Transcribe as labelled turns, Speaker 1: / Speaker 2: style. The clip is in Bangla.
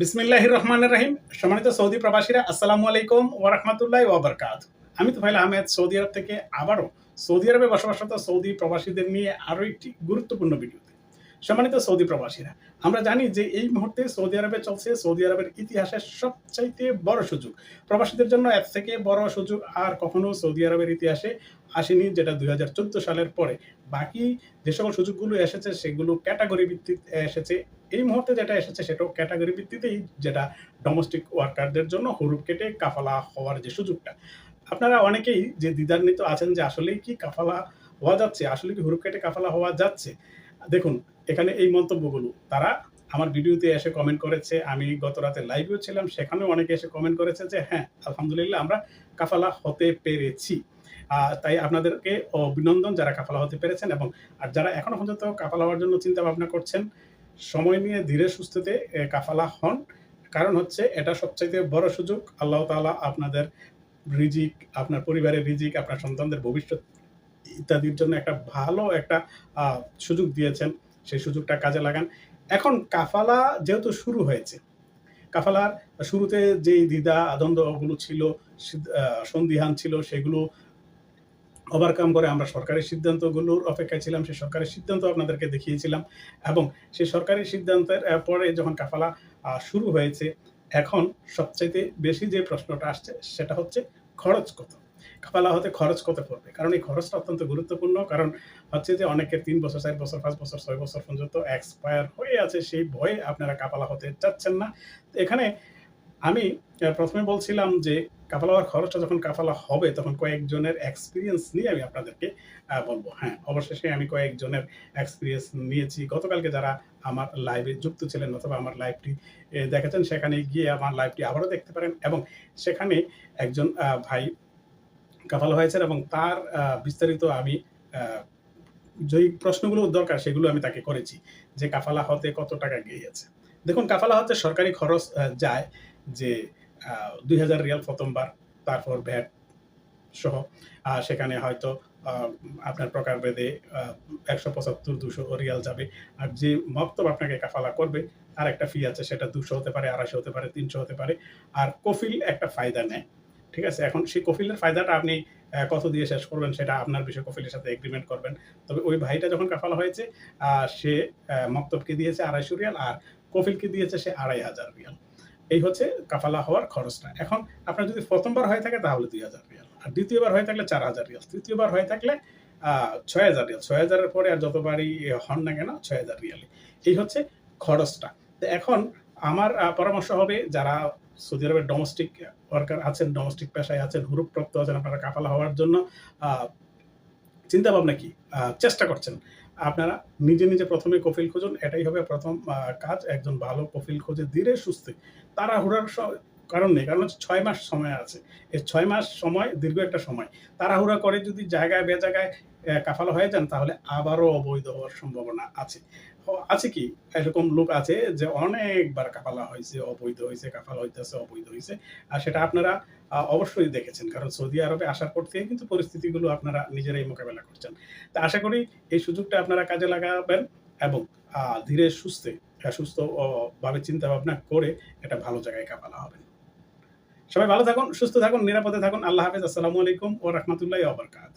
Speaker 1: বিসমিল্লাহির রহমানের রহিম। সম্মানিত সৌদি প্রবাসীরা, আসসালামু আলাইকুম ওয়া রাহমাতুল্লাহি ওয়া বারাকাতুহু। আমি তোফাইল আহমেদ, সৌদি আরব থেকে আবারও সৌদি আরবে বসবাসরত সৌদি প্রবাসীদের নিয়ে আরও একটি গুরুত্বপূর্ণ ভিডিওতে। সম্মানিত সৌদি প্রবাসীরা, আমরা জানি যে এই মুহূর্তে সৌদি আরবে চলছে সৌদি আরবের ইতিহাসের সবচাইতে বড় সুযোগ। প্রবাসীদের জন্য এর থেকে বড় সুযোগ আর কখনো সৌদি আরবের ইতিহাসে আসেনি, যেটা দুই হাজার চোদ্দ সালের পরে। বাকি যে সকল সুযোগগুলো এসেছে, সেগুলো ক্যাটাগরি ভিত্তিতে এসেছে। এই মুহূর্তে যেটা এসেছে সেটাও ক্যাটাগরি ভিত্তিতেই, যেটা ডোমেস্টিক ওয়ার্কারদের জন্য হুরুপ কেটে কাফালা হওয়ার যে সুযোগটা। আপনারা অনেকেই যে দ্বিধান্বিত আছেন যে আসলেই কি কাফালা হওয়া যাচ্ছে, আসলে কি হুরুপ কেটে কাফালা হওয়া যাচ্ছে? দেখুন, এখানে এই মন্তব্যগুলো, তারা আমার ভিডিওতে এসে কমেন্ট করেছে, আমি গত রাতে লাইভেও ছিলাম, সেখানেও অনেকে এসে কমেন্ট করেছে যে হ্যাঁ আলহামদুলিল্লাহ আমরা কাফালা হতে পেরেছি। তাই আপনাদেরকে অভিনন্দন যারা কাফালা হতে পেরেছেন এবং, আর যারা এখনও পর্যন্ত কাফালা হওয়ার জন্য চিন্তা ভাবনা করছেন সময় নিয়ে ধীরে সুস্থতে কাফালা হন। কারণ হচ্ছে, এটা সবচাইতে বড় সুযোগ। আল্লাহ তাআলা আপনাদের রিজিক, আপনার পরিবারের রিজিক, আপনার সন্তানদের ভবিষ্যৎ ইত্যাদির জন্য একটা ভালো একটা সুযোগ দিয়েছেন। সেই সুযোগটা কাজে লাগান। এখন কাফালা যেহেতু শুরু হয়েছে, কাফালার শুরুতে যেই দ্বিধা দ্বন্দ্বগুলো ছিল সন্দিহান ছিল, সেগুলো ওভারকাম করে আমরা সরকারি সিদ্ধান্তগুলোর অপেক্ষায় ছিলাম, সেই সরকারি সিদ্ধান্ত আপনাদেরকে দেখিয়েছিলাম এবং সেই সরকারি সিদ্ধান্তের পরে যখন কাফালা শুরু হয়েছে, এখন সবচাইতে বেশি যে প্রশ্নটা আসছে সেটা হচ্ছে খরচ কত? কাফালা হতে খরচ কত পড়বে? কারণ এই খরচটা অত্যন্ত গুরুত্বপূর্ণ, কারণ হচ্ছে যে অনেকের তিন বছর, চার বছর, পাঁচ বছর, ছয় বছর পর্যন্ত এক্সপায়ার হয়ে আছে, সেই ভয়ে আপনারা কাপালা হতে চাচ্ছেন না। এখানে আমি প্রথমে বলছিলাম যে কাফালা হওয়ার খরচটা যখন কাফালা হবে, তখন কয়েকজনের এক্সপিরিয়েন্স নিয়ে আমি আপনাদেরকে বলব। হ্যাঁ অবশেষে আমি কয়েকজনের এক্সপিরিয়েন্স নিয়েছি। গতকালকে যারা আমার লাইভে যুক্ত ছিলেন অথবা আমার লাইভটি দেখেছেন, সেখানে গিয়ে আমার লাইভটি আবারও দেখতে পারেন এবং সেখানে একজন ভাই কাফালা হয়েছেন এবং তার বিস্তারিত আমি যেই প্রশ্নগুলো দরকার সেগুলো আমি তাকে করেছি যে কাফালা হতে কত টাকা গিয়েছে। দেখুন, কাফালা হতে সরকারি খরচ যায় যে দুই হাজার রিয়াল প্রথমবার তারপর ভ্যাট সহ সেখানে হয়তো আপনার প্রকারভেদে একশো পঁচাত্তর, দুশো রিয়াল যাবে। আর যে মক্তব আপনাকে কাফালা করবে আর একটা ফি আছে, সেটা দুশো হতে পারে, আড়াইশো হতে পারে, তিনশো হতে পারে। আর কফিল একটা ফায়দা নেয়। ঠিক আছে? এখন সেই কফিলের ফায়দাটা আপনি কত দিয়ে শেষ করবেন, সেটা আপনার বিষয়ে কফিলের সাথে এগ্রিমেন্ট করবেন। তবে ওই ভাইটা যখন কাফালা হয়েছে সে মক্তবকে দিয়েছে আড়াইশো রিয়াল, আর কফিলকে দিয়েছে সে আড়াই হাজার রিয়াল। এই হচ্ছে কাফালা হওয়ার খরচটা। এখন আপনার যদি প্রথমবার হয়ে থাকে তাহলে দুই হাজার রিয়াল। আর দ্বিতীয়বার হয়ে থাকলে চার হাজার রিয়াল। তৃতীয়বার হয়ে থাকলে ছয় হাজার রিয়াল। ছয় হাজারের পরে আর যতবারই হন না কেন, ছয় হাজার রিয়ালে। এই হচ্ছে খরচটা। তো এখন আমার পরামর্শ হবে যারা সৌদি আরবের ডোমেস্টিক ওয়ার্কার আছেন ডোমেস্টিক পেশায় আছেন, হুরুপ্রাপ্ত আছেন আপনারা কাফালা হওয়ার জন্য চিন্তা ভাবনা কি? চেষ্টা করছেন। আপনারা নিজে নিজে প্রথমে কফিল খুঁজুন এটাই হবে প্রথম কাজ। একজন ভালো কফিল খোঁজে ধীরে সুস্থে। তারা হুড়ার কারণ নেই কারণ হচ্ছে ছয় মাস সময় আছে। এই ছয় মাস সময় দীর্ঘ একটা সময়। তাড়াহুড়া করে যদি জায়গায় বে জায়গায় আহ, কাফালা হয়ে যান, তাহলে আবারও অবৈধ হওয়ার সম্ভাবনা আছে। আছে কি? এরকম লোক আছে যে অনেকবার কাফালা হয়েছে, অবৈধ হয়েছে, কাফালা হইতেছে, অবৈধ হয়েছে আর সেটা আপনারা অবশ্যই দেখেছেন, কারণ সৌদি আরবে আসার পর থেকে কিন্তু পরিস্থিতিগুলো আপনারা নিজেরাই মোকাবেলা করছেন। তা আশা করি এই সুযোগটা আপনারা কাজে লাগাবেন এবং ধীরে সুস্থে সুস্থ ভাবে চিন্তা ভাবনা করে একটা ভালো জায়গায় কাফালা হবেন। সবাই ভালো থাকুন, সুস্থ থাকুন, নিরাপদে থাকুন। আল্লাহ হাফেজ। আসসালামু আলাইকুম ও রহমতুল্লাহ ওবরকাত